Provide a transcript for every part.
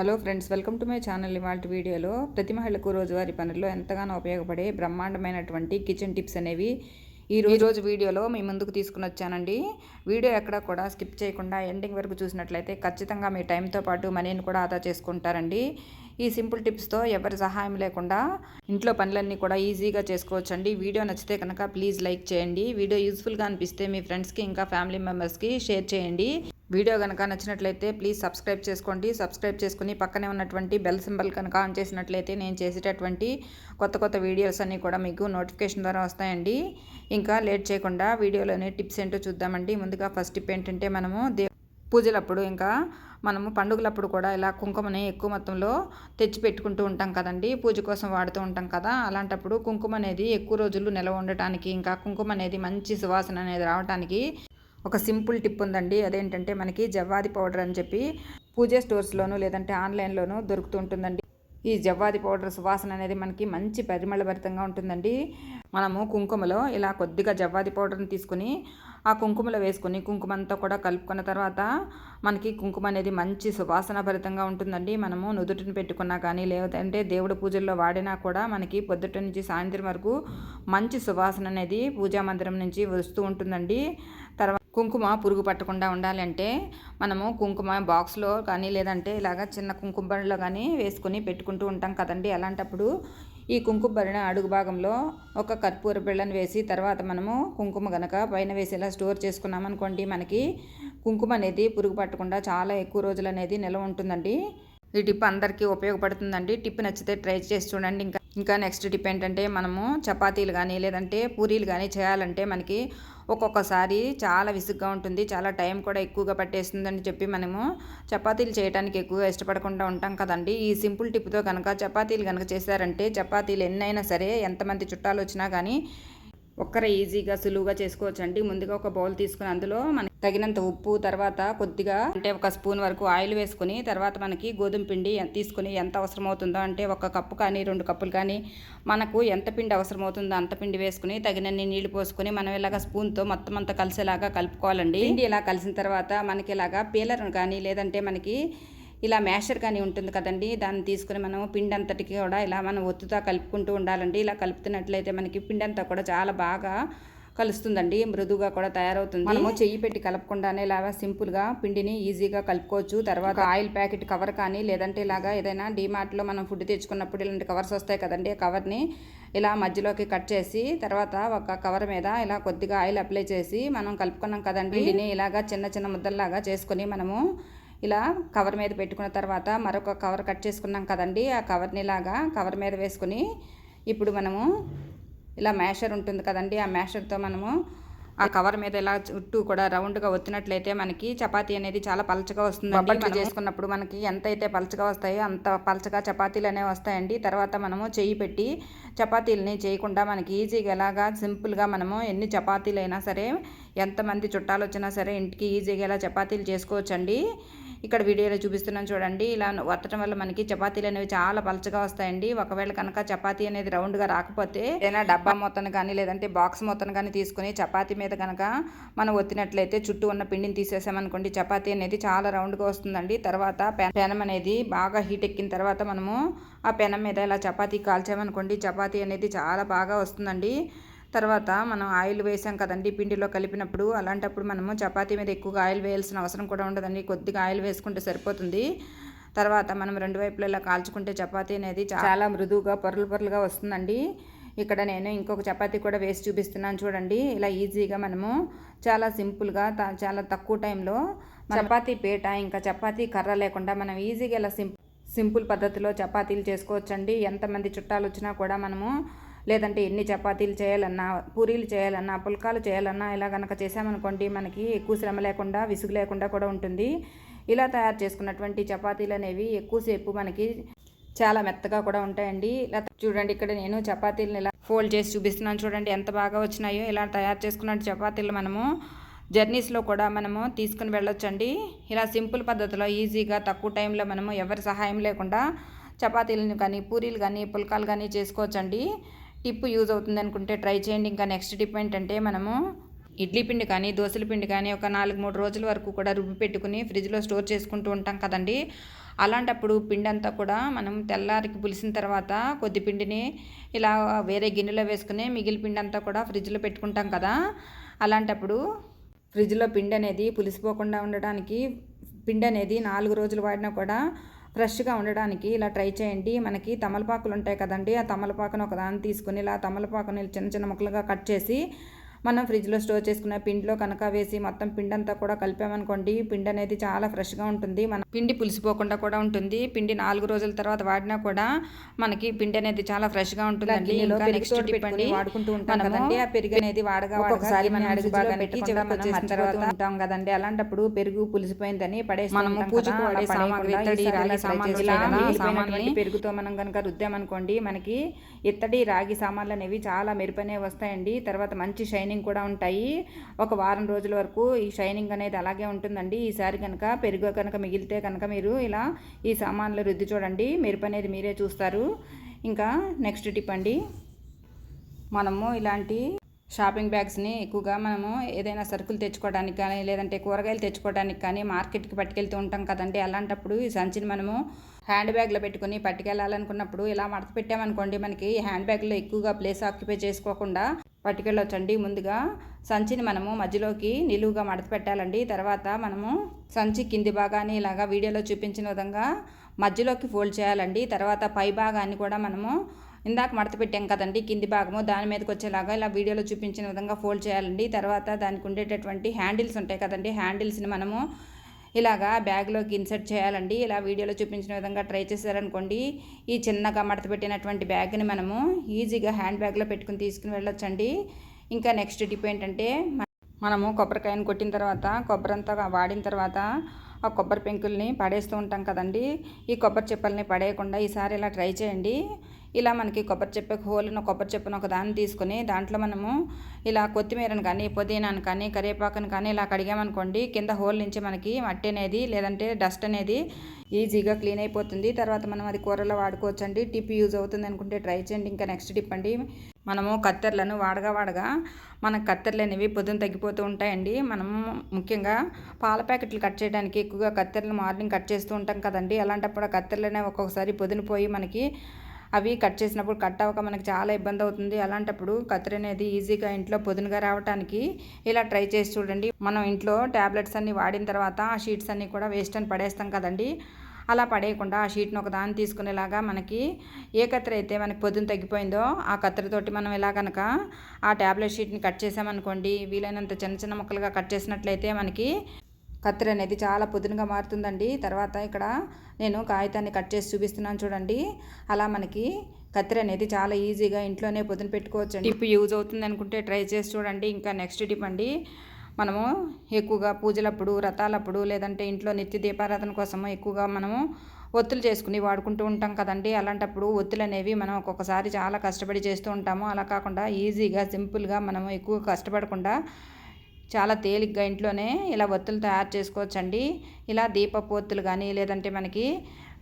Hello friends welcome to my channel ఇవాళ వీడియోలో. ప్రతి మహిళకు రోజువారీ పనుల్లో ఎంతగానో ఉపయోగపడే బ్రహ్మాండమైనటువంటి కిచెన్ టిప్స్ అనేవి ఈ ఈ రోజు వీడియోలో మీ ముందుకు తీసుకుని వచ్చానండి. వీడియో ఎక్కడ కూడా స్కిప్ చేయకుండా ఎండింగ్ వరకు చూసినట్లయితే ఖచ్చితంగా మీ టైంతో పాటు మనీని కూడా ఆదా చేసుకుంటారండి. ఈ సింపుల్ టిప్స్తో ఎవరి సహాయం లేకుండా ఇంట్లో పనులన్నీ కూడా ఈజీగా చేసుకోవచ్చండి. వీడియో నచ్చితే కనుక ప్లీజ్ లైక్ చేయండి. వీడియో యూస్ఫుల్గా అనిపిస్తే మీ ఫ్రెండ్స్కి ఇంకా ఫ్యామిలీ మెంబర్స్కి షేర్ చేయండి. వీడియో కనుక నచ్చినట్లయితే ప్లీజ్ సబ్స్క్రైబ్ చేసుకోండి. సబ్స్క్రైబ్ చేసుకుని పక్కనే ఉన్నటువంటి బెల్ సింబల్ కనుక ఆన్ చేసినట్లయితే నేను చేసేటటువంటి కొత్త కొత్త వీడియోస్ అన్నీ కూడా మీకు నోటిఫికేషన్ ద్వారా వస్తాయండి. ఇంకా లేట్ చేయకుండా వీడియోలోని టిప్స్ ఏంటో చూద్దామండి. ముందుగా ఫస్ట్ టిప్ ఏంటంటే మనము దే పూజలప్పుడు ఇంకా మనము పండుగలప్పుడు కూడా ఇలా కుంకుమని ఎక్కువ మొత్తంలో తెచ్చి పెట్టుకుంటూ ఉంటాం కదండి. పూజ కోసం వాడుతూ ఉంటాం కదా. అలాంటప్పుడు కుంకుమ అనేది ఎక్కువ రోజులు నిల్వ ఉండటానికి ఇంకా కుంకుమ అనేది మంచి సువాసన అనేది రావడానికి ఒక సింపుల్ టిప్ ఉందండి. అదేంటంటే మనకి జవ్వాది పౌడర్ అని చెప్పి పూజ స్టోర్స్లోను లేదంటే ఆన్లైన్లోనూ దొరుకుతుంటుందండి. ఈ జవ్వాది పౌడర్ సువాసన అనేది మనకి మంచి పరిమళభరితంగా ఉంటుందండి. మనము కుంకుమలో ఇలా కొద్దిగా జవ్వాది పౌడర్ని తీసుకుని ఆ కుంకుమలో వేసుకొని కుంకుమ అంతా కూడా కలుపుకున్న తర్వాత మనకి కుంకుమ అనేది మంచి సువాసన భరితంగా ఉంటుందండి. మనము నుదుటిని పెట్టుకున్నా కానీ లేదంటే దేవుడి పూజల్లో వాడినా కూడా మనకి పొద్దుట నుంచి సాయంత్రం వరకు మంచి సువాసన అనేది పూజా మందిరం నుంచి వస్తూ ఉంటుందండి. కుంకుమ పురుగు పట్టకుండా ఉండాలంటే మనము కుంకుమ బాక్స్లో కానీ లేదంటే ఇలాగ చిన్న కుంకుమ కానీ వేసుకొని పెట్టుకుంటూ ఉంటాం కదండి. అలాంటప్పుడు ఈ కుంకుమరిన అడుగు భాగంలో ఒక కర్పూర బిళ్ళను వేసి తర్వాత మనము కుంకుమ గనక పైన వేసేలా స్టోర్ చేసుకున్నాం అనుకోండి మనకి కుంకుమ అనేది పురుగు పట్టకుండా చాలా ఎక్కువ రోజులు అనేది నిల్వ ఉంటుందండి. ఈ టిప్ అందరికీ ఉపయోగపడుతుందండి. టిప్ నచ్చితే ట్రై చేసి చూడండి. ఇంకా ఇంకా నెక్స్ట్ టిప్ ఏంటంటే మనము చపాతీలు కానీ లేదంటే పూరీలు కానీ చేయాలంటే మనకి ఒక్కొక్కసారి చాలా విసుగ్గా ఉంటుంది చాలా టైం కూడా ఎక్కువగా పట్టేస్తుందని చెప్పి మనము చపాతీలు చేయడానికి ఎక్కువగా ఇష్టపడకుండా ఉంటాం కదండి. ఈ సింపుల్ టిప్తో కనుక చపాతీలు కనుక చేశారంటే చపాతీలు ఎన్నైనా సరే ఎంతమంది చుట్టాలు వచ్చినా కానీ ఒక్కరే ఈజీగా సులువుగా చేసుకోవచ్చు అండి ముందుగా ఒక బౌల్ తీసుకుని అందులో మనకి తగినంత ఉప్పు తర్వాత కొద్దిగా అంటే ఒక స్పూన్ వరకు ఆయిల్ వేసుకుని తర్వాత మనకి గోధుమ పిండి ఎంత- తీసుకుని ఎంత అవసరం అవుతుందో అంటే ఒక కప్పు కానీ రెండు కప్పులు కానీ మనకు ఎంత పిండి అవసరం అవుతుందో అంత పిండి వేసుకుని తగినన్ని నీళ్ళు పోసుకొని మనం ఇలాగ స్పూన్తో మొత్తం అంతా కలిసేలాగా కలుపుకోవాలండి. పిండి ఇలా కలిసిన తర్వాత మనకి ఇలాగా పీలర్ కానీ లేదంటే మనకి ఇలా మ్యాషర్ కానీ ఉంటుంది కదండి దాన్ని తీసుకుని మనం పిండి అంతటికి కూడా ఇలా మనం ఒత్తుతా కలుపుకుంటూ ఉండాలండి. ఇలా కలుపుతున్నట్లయితే మనకి పిండి అంతా కూడా చాలా బాగా కలుస్తుందండి మృదువుగా కూడా తయారవుతుంది. మనము చెయ్యి పెట్టి కలపకుండానే ఇలాగా సింపుల్గా పిండిని ఈజీగా కలుపుకోవచ్చు. తర్వాత ఆయిల్ ప్యాకెట్ కవర్ కానీ లేదంటే ఇలాగా ఏదైనా డీమార్ట్లో మనం ఫుడ్ తెచ్చుకున్నప్పుడు ఇలాంటి కవర్స్ వస్తాయి కదండి ఆ కవర్ని ఇలా మధ్యలోకి కట్ చేసి తర్వాత ఒక కవర్ మీద ఇలా కొద్దిగా ఆయిల్ అప్లై చేసి మనం కలుపుకున్నాం కదండి. పిండిని ఇలాగా చిన్న చిన్న ముద్దల్లాగా చేసుకొని మనము ఇలా కవర్ మీద పెట్టుకున్న తర్వాత మరొక కవర్ కట్ చేసుకున్నాం కదండి ఆ కవర్ని ఇలాగా కవర్ మీద వేసుకుని ఇప్పుడు మనము ఇలా మ్యాషర్ ఉంటుంది కదండి ఆ మ్యాషర్తో మనము ఆ కవర్ మీద ఇలా చుట్టూ కూడా రౌండ్గా ఒత్తినట్లయితే మనకి చపాతీ అనేది చాలా పలచగా వస్తుంది మనం చేసుకున్నప్పుడు మనకి ఎంత అయితే పలచగా వస్తాయో అంత పలచగా చపాతీలు అనేవి వస్తాయండి. తర్వాత మనము చెయ్యి పెట్టి చపాతీలని చేయకుండా మనకి ఈజీగా ఎలాగా సింపుల్గా మనము ఎన్ని చపాతీలు అయినా సరే ఎంతమంది చుట్టాలు వచ్చినా సరే ఇంటికి ఈజీగా ఇలా చపాతీలు చేసుకోవచ్చండి. ఇక్కడ వీడియోలో చూపిస్తున్నాను చూడండి. ఇలా వత్తడం వల్ల మనకి చపాతీలు అనేవి చాలా పలచగా వస్తాయండి. ఒకవేళ కనుక చపాతీ అనేది రౌండ్గా రాకపోతే ఏదైనా డబ్బా మొత్తాన్ని కానీ లేదంటే బాక్స్ మొత్తాన్ని కానీ తీసుకుని చపాతీ మీద కనుక మనం ఒత్తినట్లయితే చుట్టూ ఉన్న పిండిని తీసేసామనుకోండి చపాతీ అనేది చాలా రౌండ్గా వస్తుందండి. తర్వాత పెనం అనేది బాగా హీట్ ఎక్కిన తర్వాత మనము ఆ పెనం మీద ఇలా చపాతీ కాల్చామనుకోండి చపాతీ అనేది చాలా బాగా వస్తుందండి. తర్వాత మనం ఆయిల్ వేసాం కదండి పిండిలో కలిపినప్పుడు అలాంటప్పుడు మనము చపాతీ మీద ఎక్కువగా ఆయిల్ వేయాల్సిన అవసరం కూడా ఉండదండి. కొద్దిగా ఆయిల్ వేసుకుంటే సరిపోతుంది. తర్వాత మనం రెండు వైపులా ఇలా కాల్చుకుంటే చపాతీ అనేది చాలా మృదువుగా పొరలు పొరలుగా వస్తుందండి. ఇక్కడ నేను ఇంకొక చపాతీ కూడా వేసి చూపిస్తున్నాను చూడండి. ఇలా ఈజీగా మనము చాలా సింపుల్గా చాలా తక్కువ టైంలో చపాతీ పీట ఇంకా చపాతీ కర్ర లేకుండా మనం ఈజీగా ఇలా సింపుల్ సింపుల్ పద్ధతిలో చపాతీలు చేసుకోవచ్చండి. ఎంతమంది చుట్టాలు వచ్చినా కూడా మనము లేదంటే ఎన్ని చపాతీలు చేయాలన్నా పూరీలు చేయాలన్నా పుల్కాలు చేయాలన్నా ఇలా కనుక చేసామనుకోండి మనకి ఎక్కువ శ్రమ లేకుండా విసుగు లేకుండా కూడా ఉంటుంది. ఇలా తయారు చేసుకున్నటువంటి చపాతీలు అనేవి ఎక్కువసేపు మనకి చాలా మెత్తగా కూడా ఉంటాయండి. ఇలా చూడండి ఇక్కడ నేను చపాతీలను ఇలా ఫోల్డ్ చేసి చూపిస్తున్నాను. చూడండి ఎంత బాగా వచ్చినాయో. ఇలా తయారు చేసుకున్న చపాతీలు మనము జర్నీస్లో కూడా మనము తీసుకుని వెళ్ళొచ్చండి. ఇలా సింపుల్ పద్ధతిలో ఈజీగా తక్కువ టైంలో మనము ఎవరి సహాయం లేకుండా చపాతీలను కానీ పూరీలు కానీ పుల్కాలు కానీ చేసుకోవచ్చండి. టిప్ యూజ్ అవుతుంది అనుకుంటే ట్రై చేయండి. ఇంకా నెక్స్ట్ టిప్ ఏంటంటే మనము ఇడ్లీ పిండి కానీ దోశల పిండి కానీ ఒక నాలుగు మూడు రోజుల వరకు కూడా రుబ్బి పెట్టుకుని ఫ్రిడ్జ్లో స్టోర్ చేసుకుంటూ ఉంటాం కదండి. అలాంటప్పుడు పిండి అంతా కూడా మనం తెల్లారికి పులిసిన తర్వాత కొద్ది పిండిని ఇలా వేరే గిన్నెలో వేసుకుని మిగిలి పిండి అంతా కూడా ఫ్రిడ్జ్లో పెట్టుకుంటాం కదా. అలాంటప్పుడు ఫ్రిడ్జ్లో పిండి అనేది పులిసిపోకుండా ఉండడానికి పిండి అనేది నాలుగు రోజులు వాడినా కూడా ఫ్రెష్గా ఉండడానికి ఇలా ట్రై చేయండి. మనకి తమలపాకులు ఉంటాయి కదండి. ఆ తమలపాకును ఒక దాన్ని తీసుకుని ఇలా తమలపాకుని చిన్న చిన్న ముక్కలుగా కట్ చేసి మనం ఫ్రిడ్జ్లో స్టోర్ చేసుకున్న పిండిలో కనుక వేసి మొత్తం పిండి అంతా కూడా కలిపామనుకోండి పిండి అనేది చాలా ఫ్రెష్గా ఉంటుంది. మన పిండి పులిసిపోకుండా కూడా ఉంటుంది. పిండి నాలుగు రోజుల తర్వాత వాడినా కూడా మనకి పిండి అనేది చాలా ఫ్రెష్గా ఉంటుందండి. ఇంకా నెక్స్ట్ వాడుకుంటూ ఉంటాం కదండి. ఆ పెరుగు అనేది వాడగా ఒకసారి మనం అడుగు బాగా పెట్టి చివరికి తర్వాత ఉంటాం కదండి. అలాంటప్పుడు పెరుగు పులిసిపోయిందని పడేసి మనము పూజకు వాడే సామాన్లు పెరుగుతో మనం కనుక రుద్దామనుకోండి మనకి ఇత్తడి రాగి సామాన్లు అనేవి చాలా మెరుపనే వస్తాయండి. తర్వాత మంచి షైన్ షైనింగ్ కూడా ఉంటాయి. ఒక వారం రోజుల వరకు ఈ షైనింగ్ అనేది అలాగే ఉంటుందండి. ఈసారి కనుక పెరుగు కనుక మిగిలితే కనుక మీరు ఇలా ఈ సామాన్లు రుద్ది చూడండి. మెరుపు అనేది మీరే చూస్తారు. ఇంకా నెక్స్ట్ టిప్ అండి. మనము ఇలాంటి షాపింగ్ బ్యాగ్స్ని ఎక్కువగా మనము ఏదైనా సరుకులు తెచ్చుకోవడానికి కానీ లేదంటే కూరగాయలు తెచ్చుకోవడానికి కానీ మార్కెట్కి పట్టుకెళ్తూ ఉంటాం కదండి. అలాంటప్పుడు ఈ సంచిని మనము హ్యాండ్ బ్యాగ్లో పెట్టుకుని పట్టుకెళ్ళాలనుకున్నప్పుడు ఇలా మడత పెట్టామనుకోండి మనకి హ్యాండ్ బ్యాగ్లో ఎక్కువగా ప్లేస్ ఆక్యుపై చేసుకోకుండా పట్టుకెళ్ళొచ్చండి. ముందుగా సంచిని మనము మధ్యలోకి నిలువుగా మడత పెట్టాలండి. తర్వాత మనము సంచి కింది భాగాన్ని ఇలాగా వీడియోలో చూపించిన విధంగా మధ్యలోకి ఫోల్డ్ చేయాలండి. తర్వాత పై భాగాన్ని కూడా మనము ఇందాక మడత పెట్టాం కదండి కింది భాగము దాని మీదకి వచ్చేలాగా ఇలా వీడియోలో చూపించిన విధంగా ఫోల్డ్ చేయాలండి. తర్వాత దానికి ఉండేటటువంటి హ్యాండిల్స్ ఉంటాయి కదండి హ్యాండిల్స్ని మనము ఇలాగా బ్యాగ్లోకి ఇన్సర్ట్ చేయాలండి. ఇలా వీడియోలో చూపించిన విధంగా ట్రై చేశారనుకోండి. ఈ చిన్నగా మడత పెట్టినటువంటి బ్యాగ్ని మనము ఈజీగా హ్యాండ్ బ్యాగ్లో పెట్టుకుని తీసుకుని వెళ్ళొచ్చండి. ఇంకా నెక్స్ట్ టిప్ ఏంటంటే మనము కొబ్బరికాయను కొట్టిన తర్వాత కొబ్బరి అంతా వాడిన తర్వాత ఆ కొబ్బరి పెంకుల్ని పడేస్తూ ఉంటాం కదండి. ఈ కొబ్బరి చెప్పల్ని పడేయకుండా ఈసారి ఇలా ట్రై చేయండి. ఇలా మనకి కొబ్బరి చెప్పకు హోల్ను కొబ్బరి చెప్పును ఒక దాన్ని తీసుకొని దాంట్లో మనము ఇలా కొత్తిమీరను కానీ పుదీనాను కానీ కరివేపాకును కానీ ఇలా కడిగామనుకోండి కింద హోల్ నుంచి మనకి మట్టి అనేది లేదంటే డస్ట్ అనేది ఈజీగా క్లీన్ అయిపోతుంది. తర్వాత మనం అది కూరలో వాడుకోవచ్చు అండి టిప్ యూజ్ అవుతుంది అనుకుంటే ట్రై చేయండి. ఇంకా నెక్స్ట్ టిప్ అండి మనము కత్తెరలను వాడగా వాడగా మన కత్తెరలు అనేవి పొద్దున తగ్గిపోతూ ఉంటాయండి. మనము ముఖ్యంగా పాల ప్యాకెట్లు కట్ చేయడానికి ఎక్కువగా కత్తెరలు మార్నింగ్ కట్ చేస్తూ ఉంటాం కదండి. అలాంటప్పుడు కత్తెరలనే ఒక్కొక్కసారి పొద్దున పోయి మనకి అవి కట్ చేసినప్పుడు కట్ అవ్వక మనకి చాలా ఇబ్బంది అవుతుంది. అలాంటప్పుడు కత్తిరి అనేది ఈజీగా ఇంట్లో పొదునుగా రావడానికి ఇలా ట్రై చేసి చూడండి. మనం ఇంట్లో ట్యాబ్లెట్స్ అన్ని వాడిన తర్వాత ఆ షీట్స్ అన్నీ కూడా వేస్ట్ అని పడేస్తాం కదండి. అలా పడేయకుండా ఆ షీట్ని ఒక దాన్ని తీసుకునేలాగా మనకి ఏ కత్తెర అయితే మనకి పొద్దున తగ్గిపోయిందో ఆ కత్తెరతోటి మనం ఇలా కనుక ఆ ట్యాబ్లెట్ షీట్ని కట్ చేసామనుకోండి వీలైనంత చిన్న చిన్న ముక్కలుగా కట్ చేసినట్లయితే మనకి కత్తెర అనేది చాలా పొద్దునగా మారుతుందండి. తర్వాత ఇక్కడ నేను కాగితాన్ని కట్ చేసి చూపిస్తున్నాను చూడండి. అలా మనకి కత్తెర అనేది చాలా ఈజీగా ఇంట్లోనే పొద్దున పెట్టుకోవచ్చు అండి టిప్ యూజ్ అవుతుంది అనుకుంటే ట్రై చేసి చూడండి. ఇంకా నెక్స్ట్ టిప్ అండి. మనము ఎక్కువగా పూజలప్పుడు రథాలప్పుడు లేదంటే ఇంట్లో నిత్య దీపారాధన కోసము ఎక్కువగా మనము ఒత్తులు చేసుకుని వాడుకుంటూ ఉంటాం కదండి. అలాంటప్పుడు ఒత్తులు అనేవి మనం ఒక్కొక్కసారి చాలా కష్టపడి చేస్తూ ఉంటాము. అలా కాకుండా ఈజీగా సింపుల్గా మనము ఎక్కువ కష్టపడకుండా చాలా తేలిగ్గా ఇంట్లోనే ఇలా ఒత్తులు తయారు చేసుకోవచ్చండి. ఇలా దీపపు ఒత్తులు కానీ లేదంటే మనకి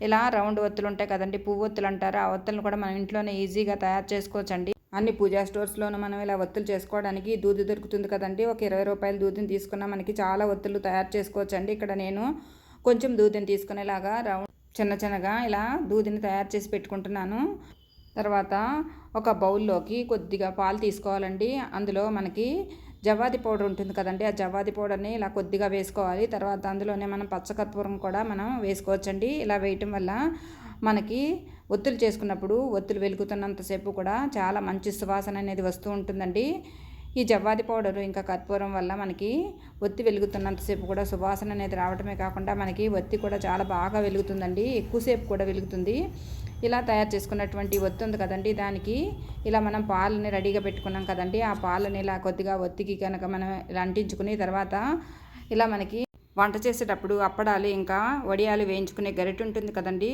ఇలా రౌండ్ ఒత్తులు ఉంటాయి కదండి పువ్వు ఒత్తులు అంటారు. ఆ ఒత్తులను కూడా మనం ఇంట్లోనే ఈజీగా తయారు చేసుకోవచ్చండి. అన్ని పూజా స్టోర్స్లోనూ మనం ఇలా ఒత్తులు చేసుకోవడానికి దూది దొరుకుతుంది కదండి. ఒక ఇరవై రూపాయల దూదిని తీసుకున్నా మనకి చాలా ఒత్తులు తయారు చేసుకోవచ్చండి. ఇక్కడ నేను కొంచెం దూదిని తీసుకునేలాగా రౌండ్ చిన్న చిన్నగా ఇలా దూదిని తయారు చేసి పెట్టుకుంటున్నాను. తర్వాత ఒక బౌల్లోకి కొద్దిగా పాలు తీసుకోవాలండి. అందులో మనకి జవాది పౌడర్ ఉంటుంది కదండి ఆ జవాది పౌడర్ని ఇలా కొద్దిగా వేసుకోవాలి. తర్వాత అందులోనే మనం పచ్చకర్పూరం కూడా మనం వేసుకోవచ్చండి. ఇలా వేయటం వల్ల మనకి ఒత్తులు చేసుకున్నప్పుడు ఒత్తులు వెలుగుతున్నంతసేపు కూడా చాలా మంచి సువాసన అనేది వస్తూ ఉంటుందండి. ఈ జవ్వాది పౌడరు ఇంకా కర్పూరం వల్ల మనకి ఒత్తి వెలుగుతున్నంతసేపు కూడా సువాసన అనేది రావడమే కాకుండా మనకి ఒత్తి కూడా చాలా బాగా వెలుగుతుందండి. ఎక్కువసేపు కూడా వెలుగుతుంది. ఇలా తయారు చేసుకున్నటువంటి ఒత్తి ఉంది కదండి. దానికి ఇలా మనం పాలని రెడీగా పెట్టుకున్నాం కదండి. ఆ పాలని ఇలా కొద్దిగా ఒత్తికి కనుక మనం ఇలా అంటించుకుని తర్వాత ఇలా మనకి వంట చేసేటప్పుడు అప్పడాలు ఇంకా వడియాలు వేయించుకునే గరిటె ఉంటుంది కదండి.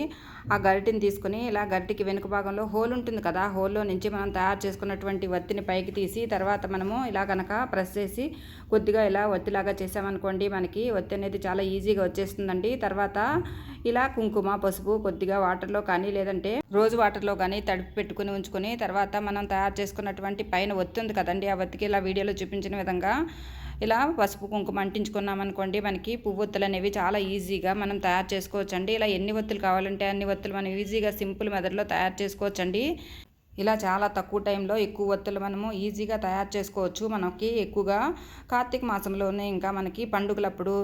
ఆ గరిటెని తీసుకుని ఇలా గరిటెకి వెనుక భాగంలో హోల్ ఉంటుంది కదా హోల్లో నుంచి మనం తయారు చేసుకున్నటువంటి వత్తిని పైకి తీసి తర్వాత మనము ఇలా కనుక ప్రెస్ చేసి కొద్దిగా ఇలా ఒత్తిలాగా చేసామనుకోండి మనకి ఒత్తి అనేది చాలా ఈజీగా వచ్చేస్తుందండి. తర్వాత ఇలా కుంకుమ పసుపు కొద్దిగా వాటర్లో కానీ లేదంటే రోజు వాటర్లో కానీ తడిపి పెట్టుకుని ఉంచుకొని తర్వాత మనం తయారు చేసుకున్నటువంటి పైన ఒత్తి ఉంది కదండి. ఆ ఒత్తికి ఇలా వీడియోలో చూపించిన విధంగా ఇలా పసుపు కుంకుమ అంటించుకున్నాం అనుకోండి మనకి పువ్వొత్తులు అనేవి చాలా ఈజీగా మనం తయారు చేసుకోవచ్చండి. ఇలా ఎన్ని ఒత్తులు కావాలంటే అన్ని ఒత్తులు మనం ఈజీగా సింపుల్ మెథడ్లో తయారు చేసుకోవచ్చండి. ఇలా చాలా తక్కువ టైంలో ఎక్కువ ఒత్తులు మనము ఈజీగా తయారు చేసుకోవచ్చు. మనకి ఎక్కువగా కార్తీక మాసంలోనే ఇంకా మనకి పండుగలప్పుడు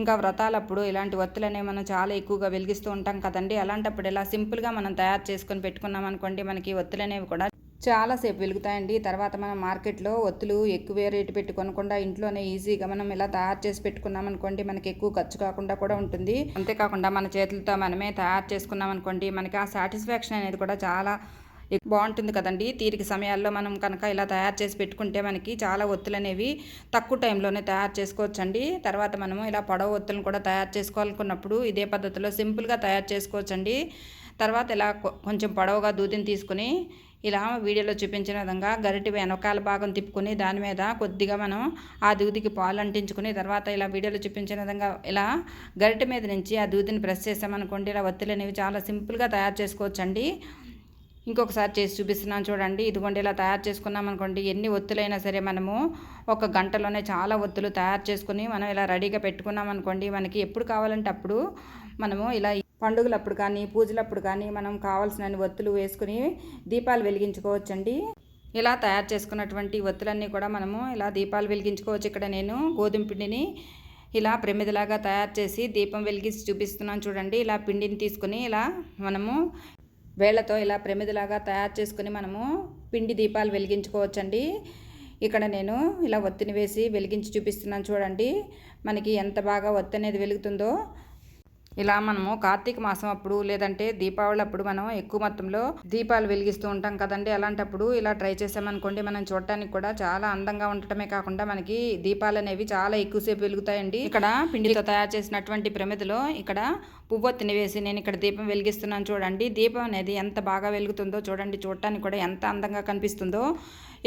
ఇంకా వ్రతాలప్పుడు ఇలాంటి ఒత్తులు అనేవి మనం చాలా ఎక్కువగా వెలిగిస్తూ ఉంటాం కదండి. అలాంటప్పుడు ఇలా సింపుల్గా మనం తయారు చేసుకొని పెట్టుకున్నాం అనుకోండి మనకి ఒత్తులు అనేవి కూడా చాలాసేపు వెలుగుతాయండి. తర్వాత మనం మార్కెట్లో ఒత్తులు ఎక్కువ రేటు పెట్టి కొనకుండా ఇంట్లోనే ఈజీగా మనం ఇలా తయారు చేసి పెట్టుకున్నాం అనుకోండి మనకి ఎక్కువ ఖర్చు కాకుండా కూడా ఉంటుంది. అంతేకాకుండా మన చేతులతో మనమే తయారు చేసుకున్నాం అనుకోండి మనకి ఆ సాటిస్ఫాక్షన్ అనేది కూడా చాలా బాగుంటుంది కదండి. తీరిక సమయాల్లో మనం కనుక ఇలా తయారు చేసి పెట్టుకుంటే మనకి చాలా ఒత్తులు అనేవి తక్కువ టైంలోనే తయారు చేసుకోవచ్చండి. తర్వాత మనము ఇలా పొడవ ఒత్తులను కూడా తయారు చేసుకోవాలనుకున్నప్పుడు ఇదే పద్ధతిలో సింపుల్గా తయారు చేసుకోవచ్చండి. తర్వాత ఇలా కొంచెం పొడవుగా దూదిని తీసుకుని ఇలా వీడియోలో చూపించిన విధంగా గరిటి వెనకాల భాగం తిప్పుకొని దాని మీద కొద్దిగా మనం ఆ దూదికి పాలు అంటించుకుని తర్వాత ఇలా వీడియోలో చూపించిన విధంగా ఇలా గరిటి మీద నుంచి ఆ దూదిని ప్రెస్ చేసామనుకోండి ఇలా ఒత్తులు అనేవి చాలా సింపుల్గా తయారు చేసుకోవచ్చండి. ఇంకొకసారి చేసి చూపిస్తున్నాను చూడండి. ఇదిగోండి ఇలా తయారు చేసుకున్నాం అనుకోండి ఎన్ని ఒత్తులైనా సరే మనము ఒక గంటలోనే చాలా ఒత్తులు తయారు చేసుకుని మనం ఇలా రెడీగా పెట్టుకున్నాం అనుకోండి మనకి ఎప్పుడు కావాలంటే అప్పుడు మనము ఇలా పండుగలప్పుడు కానీ పూజలప్పుడు కానీ మనం కావాల్సిన ఒత్తులు వేసుకుని దీపాలు వెలిగించుకోవచ్చండి. ఇలా తయారు చేసుకున్నటువంటి ఒత్తులన్నీ కూడా మనము ఇలా దీపాలు వెలిగించుకోవచ్చు. ఇక్కడ నేను గోధుమ పిండిని ఇలా ప్రమిదలాగా తయారు చేసి దీపం వెలిగించి చూపిస్తున్నాను చూడండి. ఇలా పిండిని తీసుకుని ఇలా మనము వేళ్ళతో ఇలా ప్రమిదలాగా తయారు చేసుకుని మనము పిండి దీపాలు వెలిగించుకోవచ్చండి. ఇక్కడ నేను ఇలా ఒత్తిని వేసి వెలిగించి చూపిస్తున్నాను చూడండి. మనకి ఎంత బాగా ఒత్తి అనేది వెలుగుతుందో. ఇలా మనము కార్తీక మాసం అప్పుడు లేదంటే దీపావళి అప్పుడు మనం ఎక్కువ మొత్తంలో దీపాలు వెలిగిస్తూ ఉంటాం కదండి. అలాంటప్పుడు ఇలా ట్రై చేసామనుకోండి మనం చూడటానికి కూడా చాలా అందంగా ఉండటమే కాకుండా మనకి దీపాలు అనేవి చాలా ఎక్కువసేపు వెలుగుతాయండి. ఇక్కడ పిండితో తయారు చేసినటువంటి ప్రమిదలో ఇక్కడ పువ్వొత్తిని వేసి నేను ఇక్కడ దీపం వెలిగిస్తున్నాను చూడండి. దీపం అనేది ఎంత బాగా వెలుగుతుందో చూడండి. చూడటానికి కూడా ఎంత అందంగా కనిపిస్తుందో.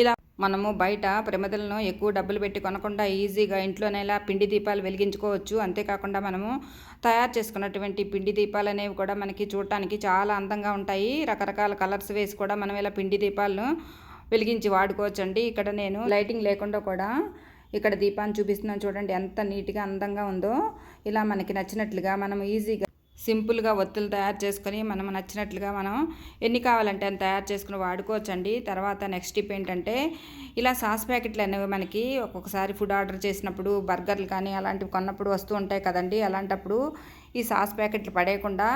ఇలా మనము బయట ప్రమిదలను ఎక్కువ డబ్బులు పెట్టి కొనకుండా ఈజీగా ఇంట్లోనే ఇలా పిండి దీపాలు వెలిగించుకోవచ్చు. అంతేకాకుండా మనము తయారు చేసుకున్నటువంటి పిండి దీపాలు అనేవి కూడా మనకి చూడటానికి చాలా అందంగా ఉంటాయి. రకరకాల కలర్స్ వేసి కూడా మనం ఇలా పిండి దీపాలను వెలిగించి వాడుకోవచ్చండి. ఇక్కడ నేను లైటింగ్ లేకుండా కూడా ఇక్కడ దీపాన్ని చూపిస్తున్నాను. చూడండి ఎంత నీట్గా అందంగా ఉందో. ఇలా మనకి నచ్చినట్లుగా మనం ఈజీగా సింపుల్గా ఒత్తులు తయారు చేసుకొని మనం నచ్చినట్లుగా మనం ఎన్ని కావాలంటే అని తయారు చేసుకుని వాడుకోవచ్చండి. తర్వాత నెక్స్ట్ టిప్ ఏంటంటే ఇలా సాస్ ప్యాకెట్లు అనేవి మనకి ఒక్కొక్కసారి ఫుడ్ ఆర్డర్ చేసినప్పుడు బర్గర్లు కానీ అలాంటివి కొన్నప్పుడు వస్తూ ఉంటాయి కదండి. అలాంటప్పుడు ఈ సాస్ ప్యాకెట్లు పడేయకుండా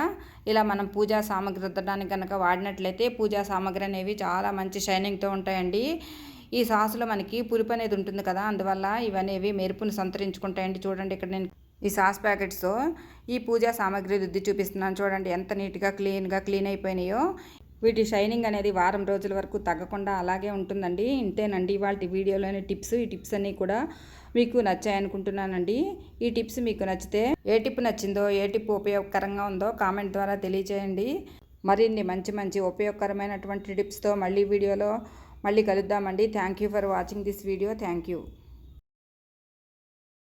ఇలా మనం పూజా సామాగ్రి రుద్దడానికి కనుక వాడినట్లయితే పూజా సామాగ్రి అనేవి చాలా మంచి షైనింగ్తో ఉంటాయండి. ఈ సాసులో మనకి పులుపు అనేది ఉంటుంది కదా అందువల్ల ఇవనేవి మెరుపును సంతరించుకుంటాయండి. చూడండి ఇక్కడ నేను ఈ సాస్ ప్యాకెట్స్తో ఈ పూజా సామాగ్రి రుద్ది చూపిస్తున్నాను. చూడండి ఎంత నీట్గా క్లీన్గా క్లీన్ అయిపోయినాయో. వీటి షైనింగ్ అనేది వారం రోజుల వరకు తగ్గకుండా అలాగే ఉంటుందండి. ఇంతేనండి ఇవాళ వీడియోలోని టిప్స్. ఈ టిప్స్ అన్నీ కూడా మీకు నచ్చాయనుకుంటున్నానండి ఈ టిప్స్ మీకు నచ్చితే ఏ టిప్ నచ్చిందో ఏ టిప్ ఉపయోగకరంగా ఉందో కామెంట్ ద్వారా తెలియజేయండి. మరిన్ని మంచి మంచి ఉపయోగకరమైనటువంటి టిప్స్తో మళ్ళీ వీడియోలో మళ్ళీ కలుద్దామండి. Thank you for watching this video. Thank you.